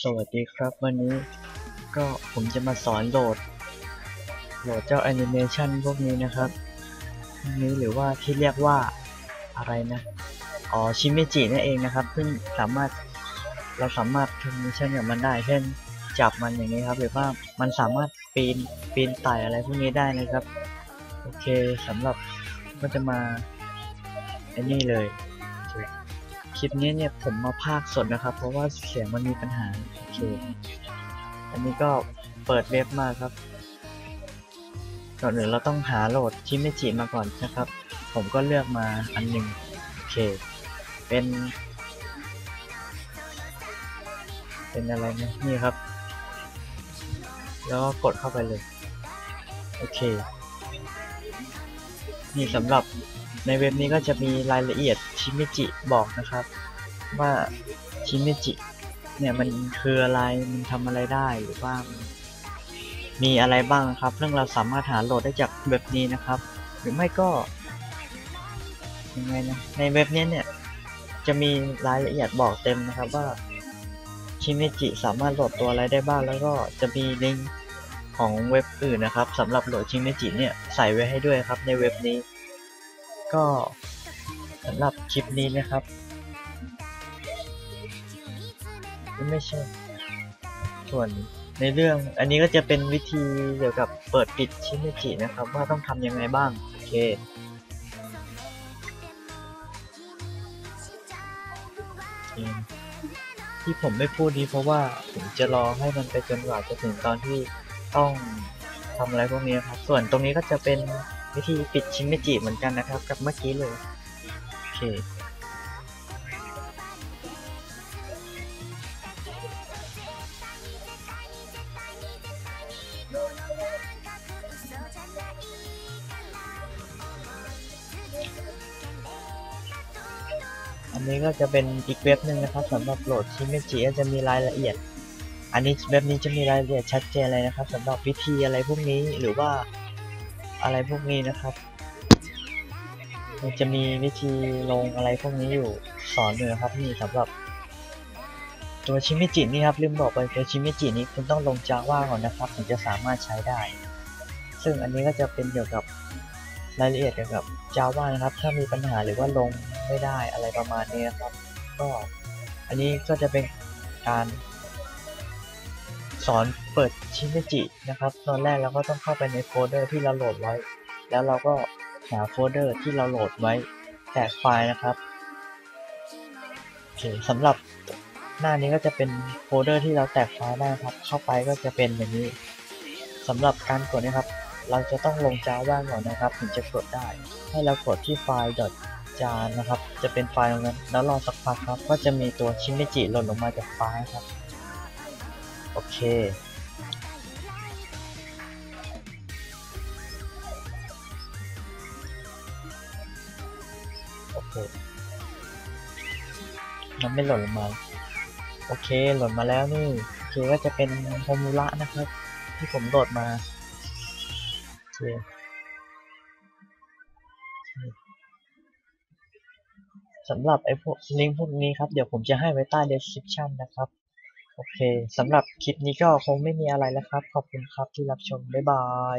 สวัสดีครับวันนี้ก็ผมจะมาสอนโหลด โหลดเจ้าแอนิเมชันพวกนี้นะครับพวกนี้หรือว่าที่เรียกว่าอะไรนะ อ๋อชิเมจินั่นเองนะครับ ซึ่งสามารถเราสามารถทำแอนิเมชันกับมันได้ เช่นจับมันอย่างนี้ครับหรือว่ามันสามารถปีนปีนไต่อะไรพวกนี้ได้นะครับ โอเคสำหรับก็จะมาไอ้นี่เลย คลิปนี้เนี่ยผมมาพากย์สดนะครับ เพราะว่าเสียงมันมีปัญหาโอเคอันนี้ก็เปิดเว็บมาครับก่อนอื่นเราต้องหาโหลดชิเมจิมาก่อนนะครับ ผมก็เลือกมาอันหนึ่งโอเค เป็น เป็นอะไรนะนี่ครับ แล้วก็กดเข้าไปเลย โอเค นี่สำหรับในเว็บนี้ก็จะมีรายละเอียด ชิเมจิบอกนะครับ ว่าชิเมจิเนี่ยมันคืออะไรมันทำอะไรได้หรือว่ามันมีอะไรบ้างครับซึ่องเราสามารถหาโหลดได้จากเว็บนี้นะครับ หรือไม่ก็ยังไงนะในเว็บนี้เนี่ยจะมีรายละเอียดบอกเต็มนะครับว่าชิเมจิสามารถโหลดตัวอะไรได้บ้าง แล้วก็จะมีลิงก์ของเว็บอื่นนะครับสำหรับโหลดชิเมจิเนี่ยใส่ไว้ให้ด้วยครับในเว็บนี้ ก็ สำหรับคลิปนี้นะครับ ไม่ใช่ ส่วนในเรื่องอันนี้ก็จะเป็นวิธีเกี่ยวกับเปิดปิดชิเมจินะครับ ว่าต้องทำยังไงบ้าง โอเค ที่ผมไม่พูดนี้เพราะว่าผมจะรอให้มันไปจนกว่าจะถึงตอนที่ต้องทำอะไรพวกนี้ครับ ส่วนตรงนี้ก็จะเป็นวิธีปิดชิเมจิเหมือนกันนะครับ กับเมื่อกี้เลย อเคอันนี้ก็จะเป็นอีกเว็บหนึ่งนะครับสำหรับโหลดชิเมจิก็จะมีรายละเอียด อันนี้เว็บนี้จะมีรายละเอียดชัดเจนเลยนะครับสำหรับวิธีอะไรพวกนี้หรือว่าอะไรพวกนี้นะครับ มันจะมีวิธีลงอะไรพวกนี้อยู่สอนอยู่นะครับนี่สำหรับ ตัวชิมิจินี่ครับลืมบอกไปตัวชิมิจินี้คุณต้องลงจาว่าก่อนนะครับถึงจะสามารถใช้ได้ ซึ่งอันนี้ก็จะเป็นเกี่ยวกับรายละเอียดเกี่ยวกับ Java นะครับ ถ้ามีปัญหาหรือว่าลงไม่ได้อะไรประมาณนี้นะครับ ก็อันนี้ก็จะเป็นการสอนเปิดชิมิจินะครับ ตอนแรกเราก็ต้องเข้าไปในโฟลเดอร์ที่เราโหลดไว้ แล้วเราก็ หาโฟลเดอร์ที่เราโหลดไว้แตกไฟล์นะครับโอเคสำหรับหน้านี้ก็จะเป็นโฟลเดอร์ที่เราแตกไฟล์ได้ครับ เข้าไปก็จะเป็นอย่างนี้สำหรับการกดนะครับ เราจะต้องลง Java ก่อนนะครับ ถึงจะกดได้ ให้เรากดที่ไฟล์ .jar นะครับ จะเป็นไฟล์ตรงนั้น แล้วรอสักพักครับ ก็จะมีตัวชิมิจิหล่นลงมาจากไฟล์ครับ โอเค มันไม่หล่นลงมา โอเคหล่นมาแล้วนี่โอเคก็จะเป็นโฮมูระนะครับ ที่ผมโหลดมาโอเคสำหรับไอ้พวกลิงก์พวกนี้ครับ เดี๋ยวผมจะให้ไว้ใต้ description นะครับ โอเคสำหรับคลิปนี้ก็คงไม่มีอะไรแล้วครับ ขอบคุณครับที่รับชม บ๊ายบาย